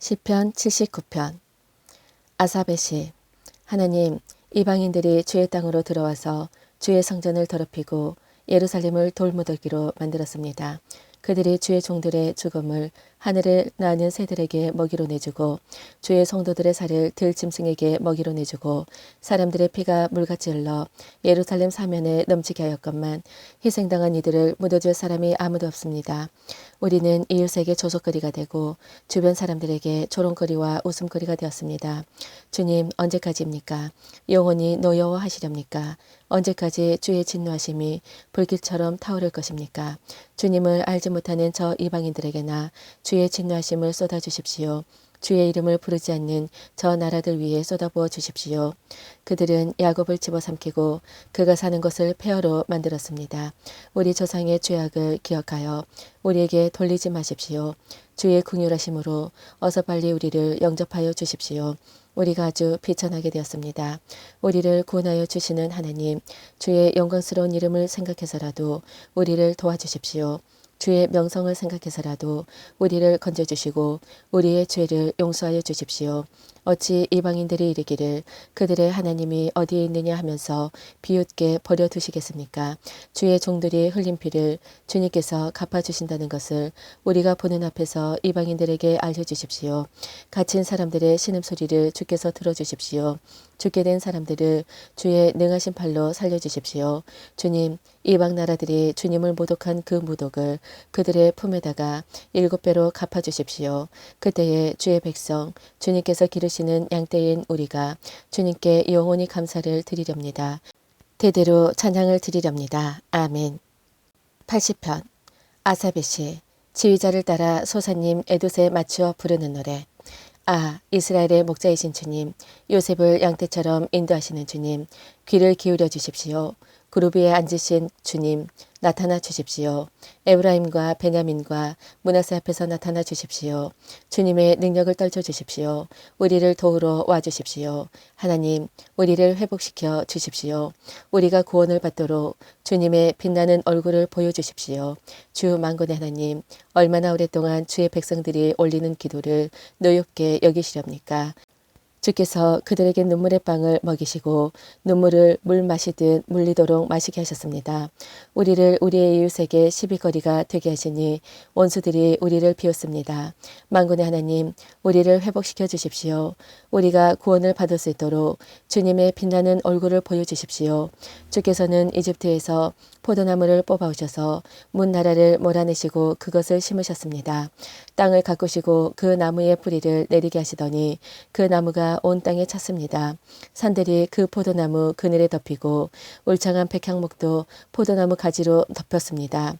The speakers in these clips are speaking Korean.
시편 79편 아사베시 하나님 이방인들이 주의 땅으로 들어와서 주의 성전을 더럽히고 예루살렘을 돌무더기로 만들었습니다. 그들이 주의 종들의 죽음을 하늘을 나는 새들에게 먹이로 내주고 주의 성도들의 살을 들짐승에게 먹이로 내주고 사람들의 피가 물같이 흘러 예루살렘 사면에 넘치게 하였건만 희생당한 이들을 묻어줄 사람이 아무도 없습니다. 우리는 이웃에게 조속거리가 되고 주변 사람들에게 조롱거리와 웃음거리가 되었습니다. 주님 언제까지입니까? 영원히 노여워하시렵니까? 언제까지 주의 진노하심이 불길처럼 타오를 것입니까? 주님을 알지 못하는 저 이방인들에게나 주의 진노하심을 쏟아 주십시오. 주의 이름을 부르지 않는 저 나라들 위에 쏟아부어 주십시오. 그들은 야곱을 집어삼키고 그가 사는 것을 폐허로 만들었습니다. 우리 조상의 죄악을 기억하여 우리에게 돌리지 마십시오. 주의 궁휼하심으로 어서 빨리 우리를 영접하여 주십시오. 우리가 아주 비천하게 되었습니다. 우리를 구원하여 주시는 하나님, 주의 영광스러운 이름을 생각해서라도 우리를 도와주십시오. 주의 명성을 생각해서라도 우리를 건져주시고 우리의 죄를 용서하여 주십시오. 어찌 이방인들이 이르기를 그들의 하나님이 어디에 있느냐 하면서 비웃게 버려두시겠습니까? 주의 종들이 흘린 피를 주님께서 갚아주신다는 것을 우리가 보는 앞에서 이방인들에게 알려주십시오. 갇힌 사람들의 신음소리를 주께서 들어주십시오. 죽게 된 사람들을 주의 능하신 팔로 살려주십시오. 주님, 이방 나라들이 주님을 모독한 그 모독을 그들의 품에다가 일곱 배로 갚아주십시오. 그때에 주의 백성, 주님께서 기르시 는 양떼인 우리가 주님께 영원히 감사를 드리렵니다. 대대로 찬양을 드리렵니다. 아멘. 80편 아사베시 지휘자를 따라 소사님 에두세 맞추어 부르는 노래 아, 이스라엘의 목자이신 주님, 요셉을 양떼처럼 인도하시는 주님, 귀를 기울여 주십시오. 그룹 위에 앉으신 주님, 나타나 주십시오. 에브라임과 베냐민과 문하세 앞에서 나타나 주십시오. 주님의 능력을 떨쳐 주십시오. 우리를 도우러 와 주십시오. 하나님, 우리를 회복시켜 주십시오. 우리가 구원을 받도록 주님의 빛나는 얼굴을 보여 주십시오. 주 만군의 하나님, 얼마나 오랫동안 주의 백성들이 올리는 기도를 노엽게 여기시렵니까? 주께서 그들에게 눈물의 빵을 먹이시고 눈물을 물 마시듯 물리도록 마시게 하셨습니다. 우리를 우리의 이웃에게 시비거리가 되게 하시니 원수들이 우리를 비웃습니다. 만군의 하나님, 우리를 회복시켜 주십시오. 우리가 구원을 받을 수 있도록 주님의 빛나는 얼굴을 보여주십시오. 주께서는 이집트에서 포도나무를 뽑아오셔서 문 나라를 몰아내시고 그것을 심으셨습니다. 땅을 가꾸시고 그 나무의 뿌리를 내리게 하시더니 그 나무가 온 땅에 찼습니다. 산들이 그 포도나무 그늘에 덮이고 울창한 백향목도 포도나무 가지로 덮였습니다.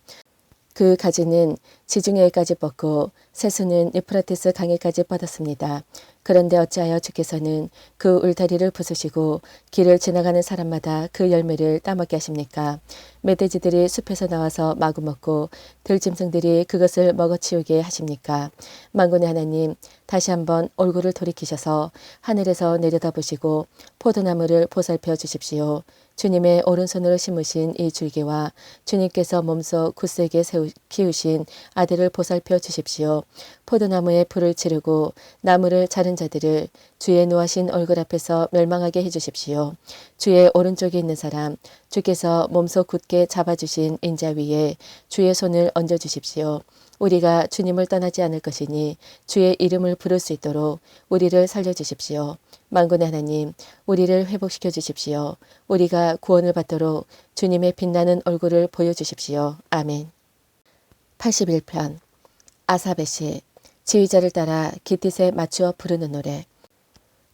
그 가지는 지중해까지 뻗고 세수는 유프라테스 강에까지 뻗었습니다. 그런데 어찌하여 주께서는 그 울타리를 부수시고 길을 지나가는 사람마다 그 열매를 따먹게 하십니까? 멧돼지들이 숲에서 나와서 마구 먹고 들짐승들이 그것을 먹어치우게 하십니까? 만군의 하나님 다시 한번 얼굴을 돌이키셔서 하늘에서 내려다보시고 포도나무를 보살펴 주십시오. 주님의 오른손으로 심으신 이 줄기와 주님께서 몸소 굳세게 세우, 키우신 아들을 보살펴 주십시오. 포도나무에 불을 지르고 나무를 자른 자들을 주의 노하신 얼굴 앞에서 멸망하게 해 주십시오. 주의 오른쪽에 있는 사람, 주께서 몸소 굳게 잡아주신 인자 위에 주의 손을 얹어 주십시오. 우리가 주님을 떠나지 않을 것이니 주의 이름을 부를 수 있도록 우리를 살려주십시오. 만군의 하나님, 우리를 회복시켜 주십시오. 우리가 구원을 받도록 주님의 빛나는 얼굴을 보여주십시오. 아멘. 81편 아사베시 지휘자를 따라 기뜻에 맞추어 부르는 노래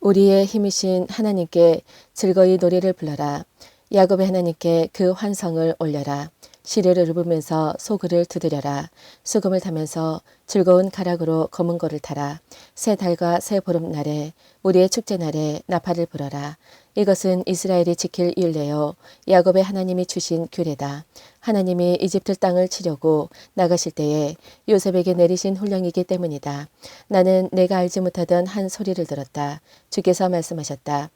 우리의 힘이신 하나님께 즐거이 노래를 불러라. 야곱의 하나님께 그 환성을 올려라. 시류를 읊으면서 소그를 두드려라. 수금을 타면서 즐거운 가락으로 검은 거를 타라. 새 달과 새 보름날에 우리의 축제날에 나팔을 불어라. 이것은 이스라엘이 지킬 율례요 야곱의 하나님이 주신 규례다. 하나님이 이집트 땅을 치려고 나가실 때에 요셉에게 내리신 훈령이기 때문이다. 나는 내가 알지 못하던 한 소리를 들었다. 주께서 말씀하셨다.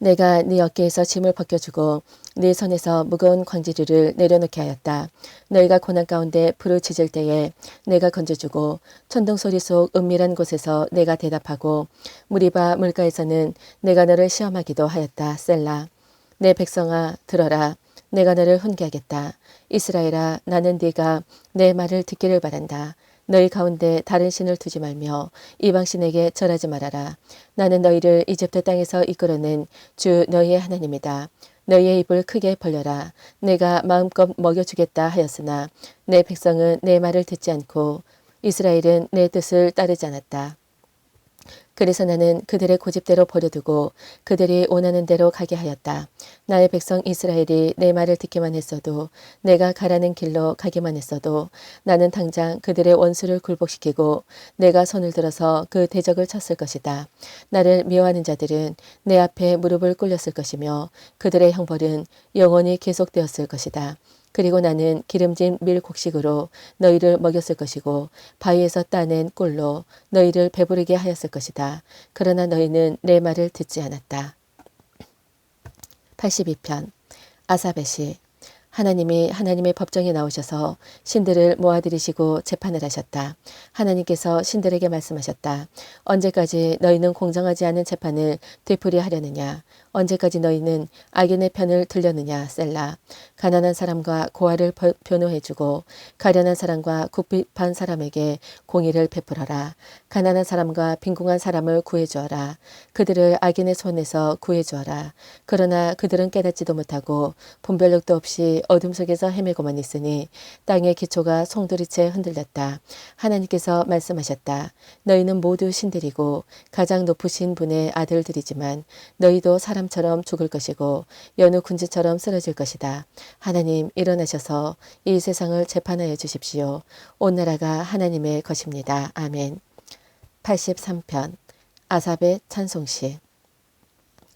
내가 네 어깨에서 짐을 벗겨주고 네 손에서 무거운 광지리를 내려놓게 하였다. 너희가 고난 가운데 부르짖을 때에 내가 건져주고 천둥 소리 속 은밀한 곳에서 내가 대답하고 무리바 물가에서는 내가 너를 시험하기도 하였다. 셀라. 내 백성아 들어라. 내가 너를 훈계하겠다. 이스라엘아 나는 네가 내 말을 듣기를 바란다. 너희 가운데 다른 신을 두지 말며 이방 신에게 절하지 말아라. 나는 너희를 이집트 땅에서 이끌어낸 주 너희의 하나님이다. 너희의 입을 크게 벌려라. 내가 마음껏 먹여주겠다 하였으나 내 백성은 내 말을 듣지 않고 이스라엘은 내 뜻을 따르지 않았다. 그래서 나는 그들의 고집대로 버려두고 그들이 원하는 대로 가게 하였다. 나의 백성 이스라엘이 내 말을 듣기만 했어도 내가 가라는 길로 가기만 했어도 나는 당장 그들의 원수를 굴복시키고 내가 손을 들어서 그 대적을 쳤을 것이다. 나를 미워하는 자들은 내 앞에 무릎을 꿇렸을 것이며 그들의 형벌은 영원히 계속되었을 것이다. 그리고 나는 기름진 밀 곡식으로 너희를 먹였을 것이고 바위에서 따낸 꿀로 너희를 배부르게 하였을 것이다. 그러나 너희는 내 말을 듣지 않았다. 82편 아사벳이 하나님이 하나님의 법정에 나오셔서 신들을 모아들이시고 재판을 하셨다. 하나님께서 신들에게 말씀하셨다. 언제까지 너희는 공정하지 않은 재판을 되풀이하려느냐? 언제까지 너희는 악인의 편을 들려느냐? 셀라. 가난한 사람과 고아를 변호해주고 가련한 사람과 굽핍한 사람에게 공의를 베풀어라. 가난한 사람과 빈궁한 사람을 구해주어라. 그들을 악인의 손에서 구해주어라. 그러나 그들은 깨닫지도 못하고 분별력도 없이 어둠 속에서 헤매고만 있으니 땅의 기초가 송두리째 흔들렸다. 하나님께서 말씀하셨다. 너희는 모두 신들이고 가장 높으신 분의 아들들이지만 너희도 사람 처럼 죽을 것이고 여느 군지처럼 쓰러질 것이다. 하나님 일어나셔서 이 세상을 재판하여 주십시오. 온 나라가 하나님의 것입니다. 아멘. 83편 아삽의 찬송시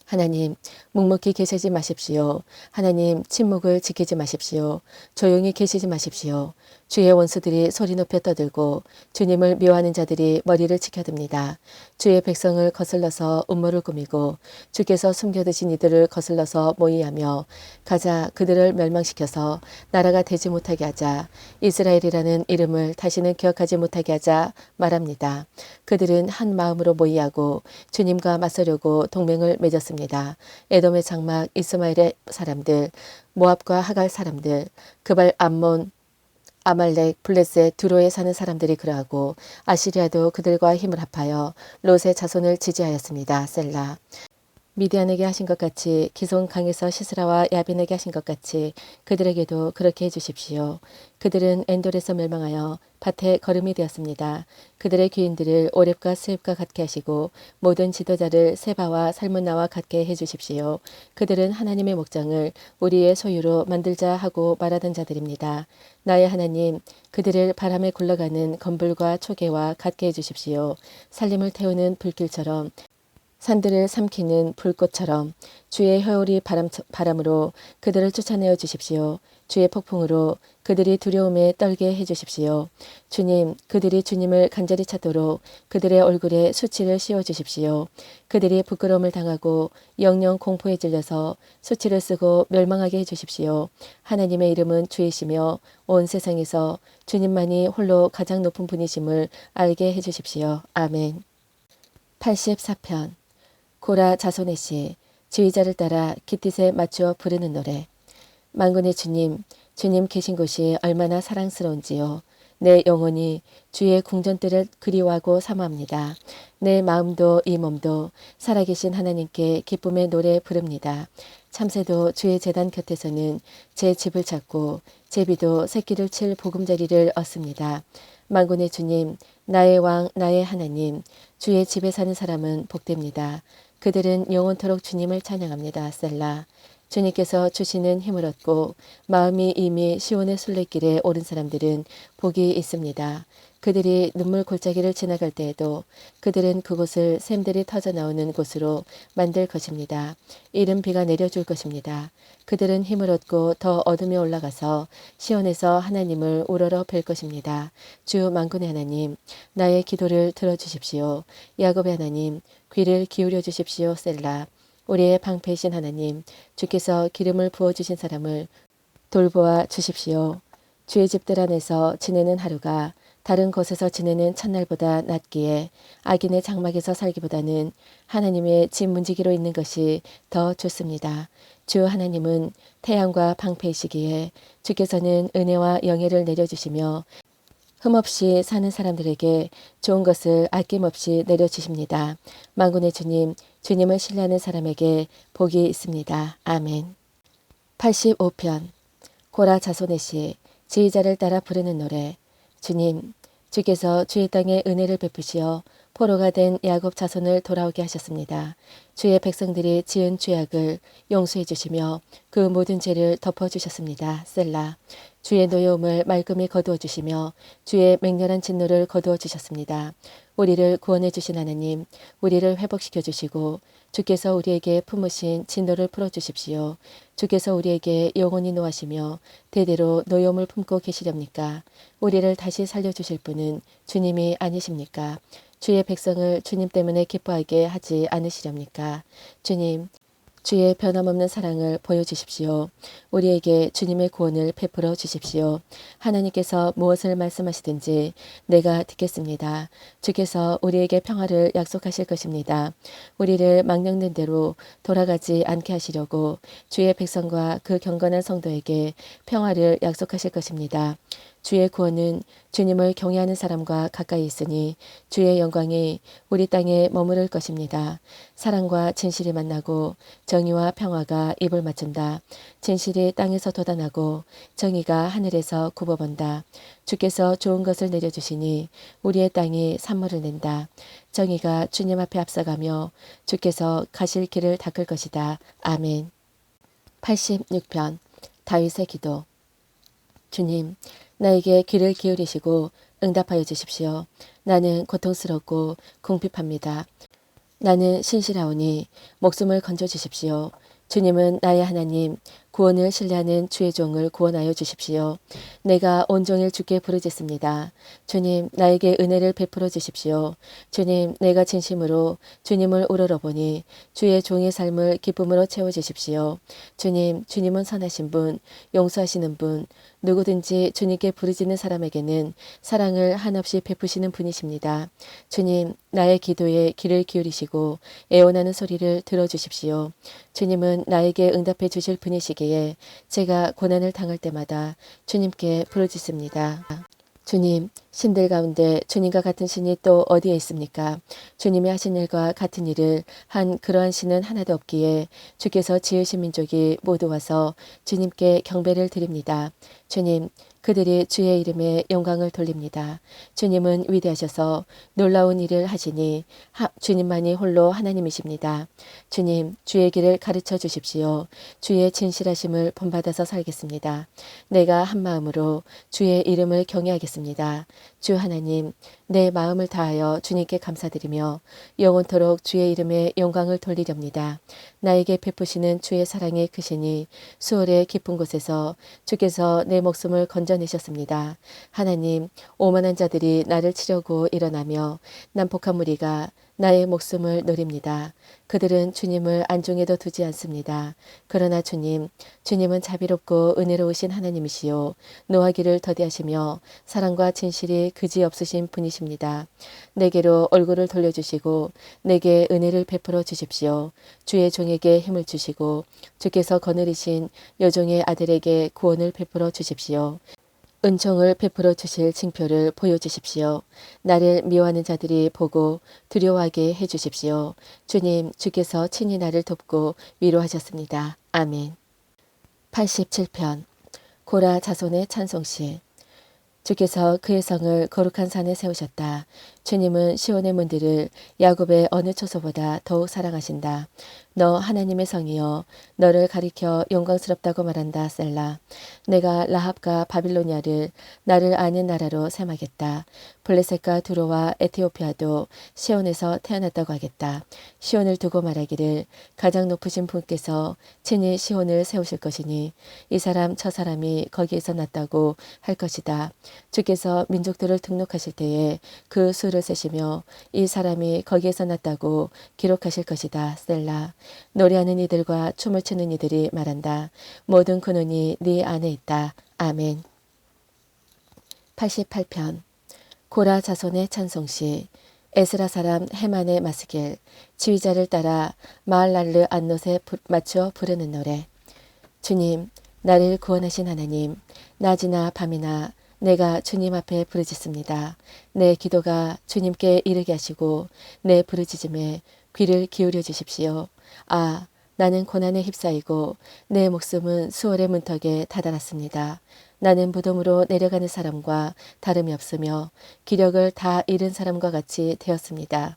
하나님, 묵묵히 계시지 마십시오. 하나님, 침묵을 지키지 마십시오. 조용히 계시지 마십시오. 주의 원수들이 소리 높여 떠들고 주님을 미워하는 자들이 머리를 치켜듭니다. 주의 백성을 거슬러서 음모를 꾸미고 주께서 숨겨두신 이들을 거슬러서 모의하며 가자 그들을 멸망시켜서 나라가 되지 못하게 하자 이스라엘이라는 이름을 다시는 기억하지 못하게 하자 말합니다. 그들은 한 마음으로 모의하고 주님과 맞서려고 동맹을 맺었습니다. 에돔의 장막 이스마엘의 사람들 모압과 하갈 사람들 그발 암몬 아말렉, 블레셋, 두로에 사는 사람들이 그러하고 아시리아도 그들과 힘을 합하여 롯의 자손을 지지하였습니다. 셀라. 미디안에게 하신 것 같이 기손 강에서 시스라와 야빈에게 하신 것 같이 그들에게도 그렇게 해주십시오. 그들은 엔돌에서 멸망하여 밭에 걸음이 되었습니다. 그들의 귀인들을 오랩과 스입과 같게 하시고 모든 지도자를 세바와 살문나와 같게 해주십시오. 그들은 하나님의 목장을 우리의 소유로 만들자 하고 말하던 자들입니다. 나의 하나님, 그들을 바람에 굴러가는 건불과 초계와 같게 해주십시오. 살림을 태우는 불길처럼 산들을 삼키는 불꽃처럼 주의 혀울이 바람, 바람으로 그들을 쫓아내어 주십시오. 주의 폭풍으로 그들이 두려움에 떨게 해 주십시오. 주님, 그들이 주님을 간절히 찾도록 그들의 얼굴에 수치를 씌워 주십시오. 그들이 부끄러움을 당하고 영영 공포에 질려서 수치를 쓰고 멸망하게 해 주십시오. 하나님의 이름은 주이시며 온 세상에서 주님만이 홀로 가장 높은 분이심을 알게 해 주십시오. 아멘. 84편 고라 자손의 시 지휘자를 따라 기띠에 맞추어 부르는 노래 만군의 주님 주님 계신 곳이 얼마나 사랑스러운지요. 내 영혼이 주의 궁전들을 그리워하고 사모합니다. 내 마음도 이 몸도 살아계신 하나님께 기쁨의 노래 부릅니다. 참새도 주의 재단 곁에서는 제 집을 찾고 제비도 새끼를 칠 보금자리를 얻습니다. 만군의 주님, 나의 왕, 나의 하나님, 주의 집에 사는 사람은 복됩니다. 그들은 영원토록 주님을 찬양합니다. 셀라. 주님께서 주시는 힘을 얻고 마음이 이미 시온의 순례길에 오른 사람들은 복이 있습니다. 그들이 눈물 골짜기를 지나갈 때에도 그들은 그곳을 샘들이 터져 나오는 곳으로 만들 것입니다. 이른 비가 내려줄 것입니다. 그들은 힘을 얻고 더 어둠에 올라가서 시온에서 하나님을 우러러 뵐 것입니다. 주 만군의 하나님, 나의 기도를 들어주십시오. 야곱의 하나님, 귀를 기울여 주십시오. 셀라. 우리의 방패이신 하나님, 주께서 기름을 부어주신 사람을 돌보아 주십시오. 주의 집들 안에서 지내는 하루가 다른 곳에서 지내는 첫날보다 낫기에 악인의 장막에서 살기보다는 하나님의 집 문지기로 있는 것이 더 좋습니다. 주 하나님은 태양과 방패이시기에 주께서는 은혜와 영예를 내려주시며 흠없이 사는 사람들에게 좋은 것을 아낌없이 내려주십니다. 망군의 주님, 주님을 신뢰하는 사람에게 복이 있습니다. 아멘. 85편 고라 자손의 시 지휘자를 따라 부르는 노래 주님 주께서 주의 땅에 은혜를 베푸시어 포로가 된 야곱 자손을 돌아오게 하셨습니다. 주의 백성들이 지은 죄악을 용서해 주시며 그 모든 죄를 덮어 주셨습니다. 셀라 주의 노여움을 말끔히 거두어 주시며 주의 맹렬한 진노를 거두어 주셨습니다. 우리를 구원해 주신 하나님, 우리를 회복시켜 주시고 주께서 우리에게 품으신 진노를 풀어 주십시오. 주께서 우리에게 영원히 노하시며 대대로 노여움을 품고 계시렵니까? 우리를 다시 살려 주실 분은 주님이 아니십니까? 주의 백성을 주님 때문에 기뻐하게 하지 않으시렵니까? 주님, 주의 변함없는 사랑을 보여주십시오. 우리에게 주님의 구원을 베풀어 주십시오. 하나님께서 무엇을 말씀하시든지 내가 듣겠습니다. 주께서 우리에게 평화를 약속하실 것입니다. 우리를 망령된 대로 돌아가지 않게 하시려고 주의 백성과 그 경건한 성도에게 평화를 약속하실 것입니다. 주의 구원은 주님을 경외하는 사람과 가까이 있으니 주의 영광이 우리 땅에 머무를 것입니다. 사랑과 진실이 만나고 정의와 평화가 입을 맞춘다. 진실이 땅에서 돋아나고 정의가 하늘에서 굽어본다. 주께서 좋은 것을 내려주시니 우리의 땅이 산물을 낸다. 정의가 주님 앞에 앞서가며 주께서 가실 길을 닦을 것이다. 아멘. 86편 다윗의 기도 주님, 나에게 귀를 기울이시고 응답하여 주십시오. 나는 고통스럽고 궁핍합니다. 나는 신실하오니 목숨을 건져 주십시오. 주님은 나의 하나님, 구원을 신뢰하는 주의 종을 구원하여 주십시오. 내가 온종일 주께 부르짖습니다. 주님, 나에게 은혜를 베풀어 주십시오. 주님, 내가 진심으로 주님을 우러러보니 주의 종의 삶을 기쁨으로 채워 주십시오. 주님, 주님은 선하신 분, 용서하시는 분, 누구든지 주님께 부르짖는 사람에게는 사랑을 한없이 베푸시는 분이십니다. 주님, 나의 기도에 귀를 기울이시고 애원하는 소리를 들어주십시오. 주님은 나에게 응답해 주실 분이시기에 제가 고난을 당할 때마다 주님께 부르짖습니다. 주님, 신들 가운데 주님과 같은 신이 또 어디에 있습니까? 주님이 하신 일과 같은 일을 한 그러한 신은 하나도 없기에 주께서 지으신 민족이 모두 와서 주님께 경배를 드립니다. 주님, 그들이 주의 이름에 영광을 돌립니다. 주님은 위대하셔서 놀라운 일을 하시니 하, 주님만이 홀로 하나님이십니다. 주님, 주의 길을 가르쳐 주십시오. 주의 진실하심을 본받아서 살겠습니다. 내가 한 마음으로 주의 이름을 경외하겠습니다. 주 하나님, 내 마음을 다하여 주님께 감사드리며 영원토록 주의 이름에 영광을 돌리렵니다. 나에게 베푸시는 주의 사랑의 크시니 수월의 깊은 곳에서 주께서 내 목숨을 건져 내셨습니다. 하나님, 오만한 자들이 나를 치려고 일어나며 난폭한 무리가 나의 목숨을 노립니다. 그들은 주님을 안중에도 두지 않습니다. 그러나 주님, 주님은 자비롭고 은혜로우신 하나님이시요. 노하기를 더디하시며 사랑과 진실이 그지 없으신 분이십니다. 내게로 얼굴을 돌려주시고 내게 은혜를 베풀어 주십시오. 주의 종에게 힘을 주시고 주께서 거느리신 여종의 아들에게 구원을 베풀어 주십시오. 은총을 베풀어 주실 징표를 보여주십시오. 나를 미워하는 자들이 보고 두려워하게 해주십시오. 주님, 주께서 친히 나를 돕고 위로하셨습니다. 아멘. 87편 고라 자손의 찬송시 주께서 그의 성을 거룩한 산에 세우셨다. 주님은 시온의 문들을 야곱의 어느 초소보다 더욱 사랑하신다. 너 하나님의 성이여 너를 가리켜 영광스럽다고 말한다 셀라. 내가 라합과 바빌로니아를 나를 아는 나라로 셈하겠다. 블레셋과 두로와 에티오피아도 시온에서 태어났다고 하겠다. 시온을 두고 말하기를 가장 높으신 분께서 친히 시온을 세우실 것이니 이 사람 저 사람이 거기에서 났다고 할 것이다. 주께서 민족들을 등록하실 때에 그 수를 수를 세시며 이 사람이 거기에서 났다고 기록하실 것이다. 셀라. 노래하는 이들과 춤을 추는 이들이 말한다. 모든 근원이 네 안에 있다. 아멘. 88편 고라 자손의 찬송시 에스라 사람 헤만의 마스겔 지휘자를 따라 마을랄르 안노에 맞춰 부르는 노래 주님 나를 구원하신 하나님 낮이나 밤이나 내가 주님 앞에 부르짖습니다. 내 기도가 주님께 이르게 하시고 내 부르짖음에 귀를 기울여 주십시오. 아 나는 고난에 휩싸이고 내 목숨은 수월의 문턱에 다다랐습니다. 나는 무덤으로 내려가는 사람과 다름이 없으며 기력을 다 잃은 사람과 같이 되었습니다.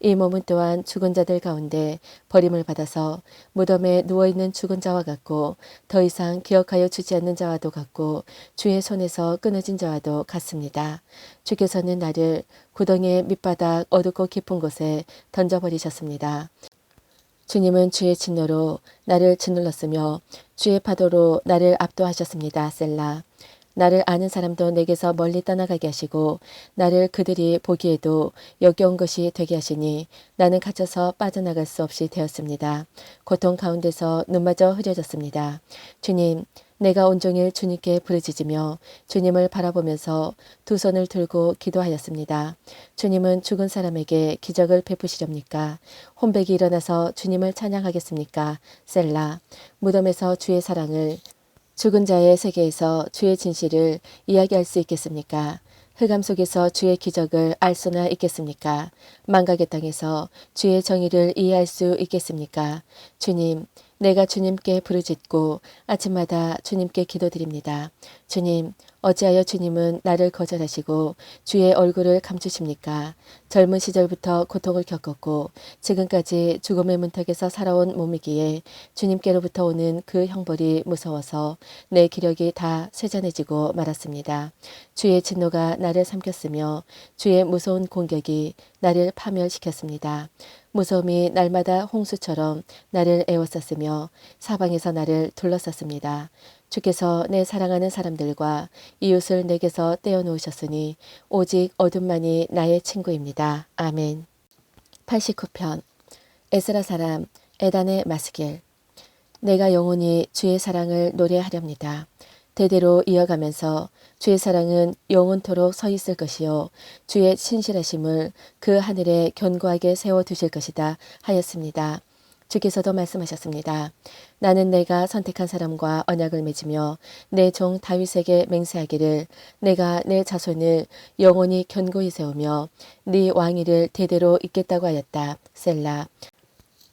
이 몸은 또한 죽은 자들 가운데 버림을 받아서 무덤에 누워있는 죽은 자와 같고 더 이상 기억하여 주지 않는 자와도 같고 주의 손에서 끊어진 자와도 같습니다. 주께서는 나를 구덩이의 밑바닥 어둡고 깊은 곳에 던져버리셨습니다. 주님은 주의 진노로 나를 짓눌렀으며 주의 파도로 나를 압도하셨습니다. 셀라. 나를 아는 사람도 내게서 멀리 떠나가게 하시고 나를 그들이 보기에도 역겨운 것이 되게 하시니 나는 갇혀서 빠져나갈 수 없이 되었습니다. 고통 가운데서 눈마저 흐려졌습니다. 주님, 내가 온종일 주님께 부르짖으며 주님을 바라보면서 두 손을 들고 기도하였습니다. 주님은 죽은 사람에게 기적을 베푸시렵니까? 혼백이 일어나서 주님을 찬양하겠습니까? 셀라. 무덤에서 주의 사랑을 죽은 자의 세계에서 주의 진실을 이야기할 수 있겠습니까? 흑암 속에서 주의 기적을 알 수나 있겠습니까? 망각의 땅에서 주의 정의를 이해할 수 있겠습니까? 주님, 내가 주님께 부르짖고 아침마다 주님께 기도드립니다. 주님, 어찌하여 주님은 나를 거절하시고 주의 얼굴을 감추십니까? 젊은 시절부터 고통을 겪었고 지금까지 죽음의 문턱에서 살아온 몸이기에 주님께로부터 오는 그 형벌이 무서워서 내 기력이 다 쇠잔해지고 말았습니다. 주의 진노가 나를 삼켰으며 주의 무서운 공격이 나를 파멸시켰습니다. 무서움이 날마다 홍수처럼 나를 애워쌌으며 사방에서 나를 둘러쌌습니다. 주께서 내 사랑하는 사람들과 이웃을 내게서 떼어놓으셨으니 오직 어둠만이 나의 친구입니다. 아멘. 89편 에스라 사람 에단의 마스길 내가 영원히 주의 사랑을 노래하렵니다. 대대로 이어가면서 주의 사랑은 영원토록 서 있을 것이요 주의 신실하심을 그 하늘에 견고하게 세워 두실 것이다 하였습니다. 주께서도 말씀하셨습니다. 나는 내가 선택한 사람과 언약을 맺으며 내 종 다윗에게 맹세하기를 내가 내 자손을 영원히 견고히 세우며 네 왕위를 대대로 잇겠다고 하였다. 셀라.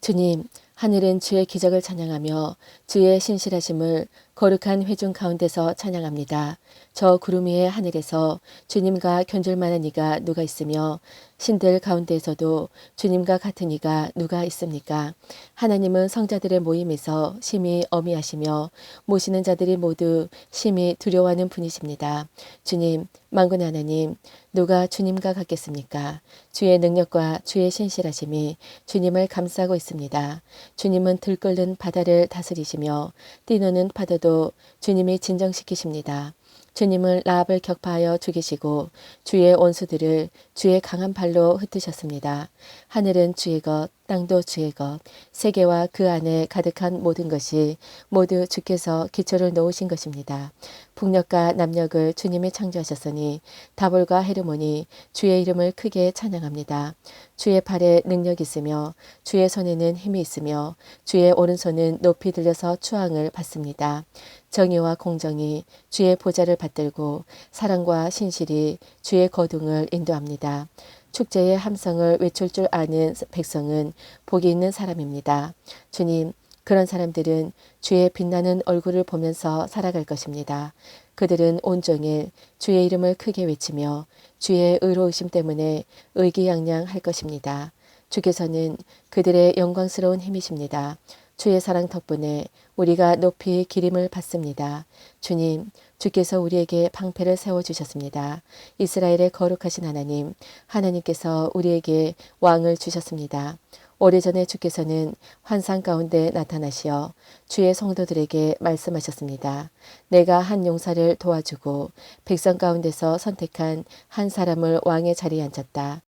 주님, 하늘은 주의 기적을 찬양하며 주의 신실하심을 거룩한 회중 가운데서 찬양합니다. 저 구름 위의 하늘에서 주님과 견줄 만한 이가 누가 있으며 신들 가운데에서도 주님과 같은 이가 누가 있습니까? 하나님은 성자들의 모임에서 심히 어미하시며 모시는 자들이 모두 심히 두려워하는 분이십니다. 주님, 만군 하나님, 누가 주님과 같겠습니까? 주의 능력과 주의 신실하심이 주님을 감싸고 있습니다. 주님은 들끓는 바다를 다스리시며 뛰노는 파도도 주님이 진정시키십니다. 주님을 라합을 격파하여 죽이시고 주의 원수들을 주의 강한 발로 흩으셨습니다. 하늘은 주의 것, 땅도 주의 것, 세계와 그 안에 가득한 모든 것이 모두 주께서 기초를 놓으신 것입니다. 북녘과 남녘을 주님이 창조하셨으니 다볼과 헤르몬이 주의 이름을 크게 찬양합니다. 주의 팔에 능력이 있으며 주의 손에는 힘이 있으며 주의 오른손은 높이 들려서 추앙을 받습니다. 정의와 공정이 주의 보좌를 받들고 사랑과 신실이 주의 거둥을 인도합니다. 축제의 함성을 외칠 줄 아는 백성은 복이 있는 사람입니다. 주님, 그런 사람들은 주의 빛나는 얼굴을 보면서 살아갈 것입니다. 그들은 온종일 주의 이름을 크게 외치며 주의 의로우심 때문에 의기양양할 것입니다. 주께서는 그들의 영광스러운 힘이십니다. 주의 사랑 덕분에 우리가 높이 기림을 받습니다. 주님, 주께서 우리에게 방패를 세워주셨습니다. 이스라엘의 거룩하신 하나님, 하나님께서 우리에게 왕을 주셨습니다. 오래전에 주께서는 환상 가운데 나타나시어 주의 성도들에게 말씀하셨습니다. 내가 한 용사를 도와주고 백성 가운데서 선택한 한 사람을 왕의 자리에 앉혔다.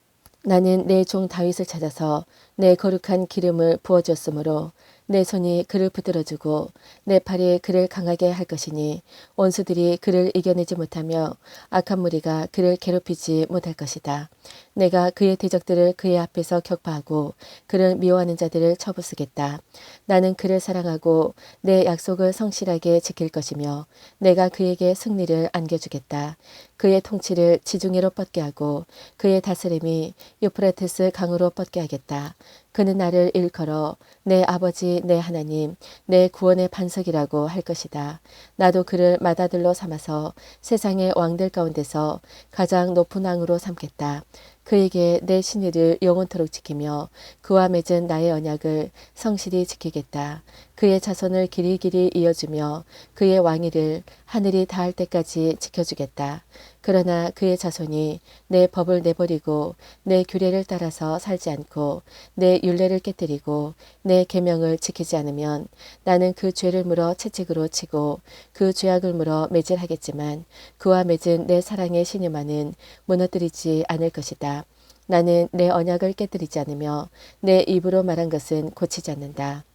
나는 내 종 다윗을 찾아서 내 거룩한 기름을 부어주었으므로 내 손이 그를 붙들어주고 내 팔이 그를 강하게 할 것이니 원수들이 그를 이겨내지 못하며 악한 무리가 그를 괴롭히지 못할 것이다. 내가 그의 대적들을 그의 앞에서 격파하고 그를 미워하는 자들을 쳐부수겠다. 나는 그를 사랑하고 내 약속을 성실하게 지킬 것이며 내가 그에게 승리를 안겨주겠다. 그의 통치를 지중해로 뻗게 하고 그의 다스림이 유프라테스 강으로 뻗게 하겠다. 그는 나를 일컬어 내 아버지 내 하나님 내 구원의 반석이라고 할 것이다. 나도 그를 맏아들로 삼아서 세상의 왕들 가운데서 가장 높은 왕으로 삼겠다. 그에게 내 신의를 영원토록 지키며 그와 맺은 나의 언약을 성실히 지키겠다. 그의 자손을 길이 길이 이어주며 그의 왕위를 하늘이 닿을 때까지 지켜주겠다. 그러나 그의 자손이 내 법을 내버리고 내 규례를 따라서 살지 않고 내 율례를 깨뜨리고 내 계명을 지키지 않으면 나는 그 죄를 물어 채찍으로 치고 그 죄악을 물어 매질하겠지만 그와 맺은 내 사랑의 신유만은 무너뜨리지 않을 것이다. 나는 내 언약을 깨뜨리지 않으며 내 입으로 말한 것은 고치지 않는다.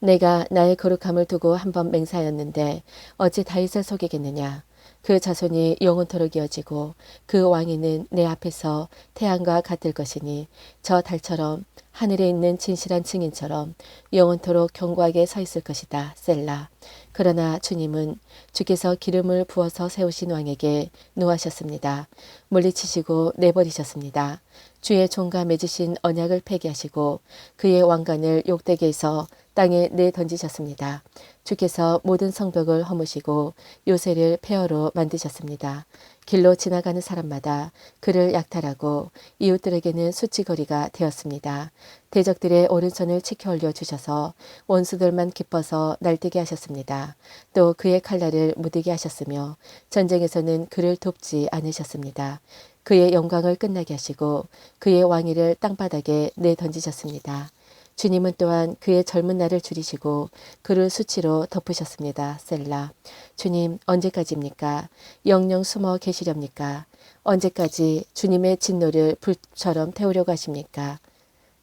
내가 나의 거룩함을 두고 한 번 맹사하였는데 어찌 다윗을 속이겠느냐. 그 자손이 영원토록 이어지고 그 왕위는 내 앞에서 태양과 같을 것이니 저 달처럼 하늘에 있는 진실한 증인처럼 영원토록 견고하게 서 있을 것이다. 셀라. 그러나 주님은 주께서 기름을 부어서 세우신 왕에게 노하셨습니다. 물리치시고 내버리셨습니다. 주의 종과 맺으신 언약을 폐기하시고 그의 왕관을 욕되게 서 땅에 내던지셨습니다. 주께서 모든 성벽을 허무시고 요새를 폐허로 만드셨습니다. 길로 지나가는 사람마다 그를 약탈하고 이웃들에게는 수치거리가 되었습니다. 대적들의 오른손을 치켜 올려 주셔서 원수들만 기뻐서 날뛰게 하셨습니다. 또 그의 칼날을 무디게 하셨으며 전쟁에서는 그를 돕지 않으셨습니다. 그의 영광을 끝나게 하시고 그의 왕위를 땅바닥에 내던지셨습니다. 주님은 또한 그의 젊은 날을 줄이시고 그를 수치로 덮으셨습니다. 셀라. 주님 언제까지입니까? 영영 숨어 계시렵니까? 언제까지 주님의 진노를 불처럼 태우려고 하십니까?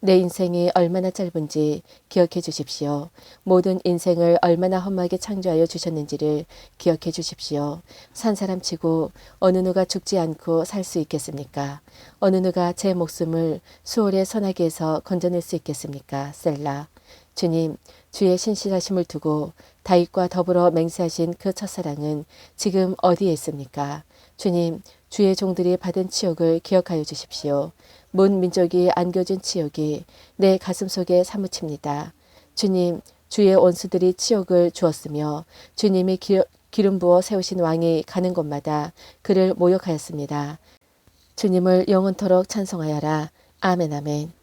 내 인생이 얼마나 짧은지 기억해 주십시오. 모든 인생을 얼마나 험하게 창조하여 주셨는지를 기억해 주십시오. 산 사람 치고 어느 누가 죽지 않고 살 수 있겠습니까? 어느 누가 제 목숨을 수월의 선하게에서 건져낼 수 있겠습니까? 셀라. 주님, 주의 신실하심을 두고 다윗과 더불어 맹세하신 그 첫사랑은 지금 어디에 있습니까? 주님, 주의 종들이 받은 치욕을 기억하여 주십시오. 문 민족이 안겨준 치욕이 내 가슴 속에 사무칩니다. 주님, 주의 원수들이 치욕을 주었으며 주님이 기, 기름 부어 세우신 왕이 가는 곳마다 그를 모욕하였습니다. 주님을 영원토록 찬송하여라. 아멘 아멘.